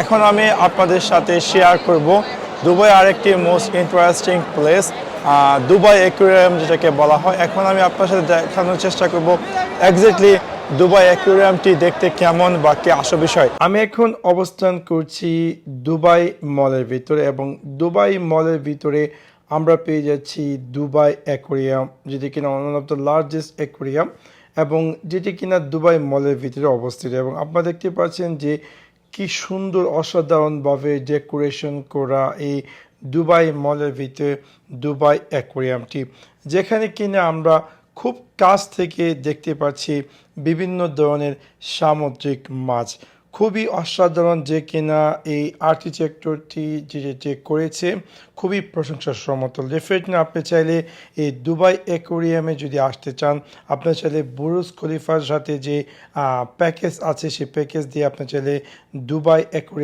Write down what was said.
এখন আমি আপনাদের সাথে শেয়ার করব দুবাই আরেকটি most interesting place Dubai aquarium যেটাকে বলা হয়। এখন আমি আপনার সাথে দেখানোর চেষ্টা করব এক্স্যাক্টলি দুবাই অ্যাকুরিয়ামটি দেখতে কেমন বা কি আসল বিষয়। আমি এখন অবস্থান করছি দুবাই মলের ভিতরে এবং দুবাই মলের ভিতরে আমরা পেয়ে যাচ্ছি দুবাই অ্যাকোরিয়াম যেটি কিনা one of the largest aquarium এবং যেটি কিনা দুবাই মলের ভিতরে অবস্থিত। এবং আপনারা দেখতে পাচ্ছেন যে কি সুন্দর অসাধারণভাবে ডেকোরেশন করা এই দুবাই মলের ভিতরে, দুবাই অ্যাকোরিয়ামটি যেখানে কিনা আমরা খুব কাছ থেকে দেখতে পাচ্ছি বিভিন্ন ধরনের সামুদ্রিক মাছ। খুবই অসাধারণ যে কিনা এই আর্কিটেক্টরটি যে যে করেছে, খুবই প্রশংসার সমতল ডেফিনেটলি আপনি চাইলে এই দুবাই অ্যাকোরিয়ামে যদি আসতে চান আপনার চাইলে বুরুজ খলিফার সাথে যে প্যাকেজ আছে, সেই প্যাকেজ দিয়ে আপনার চাইলে দুবাই অ্যাকোরিয়াম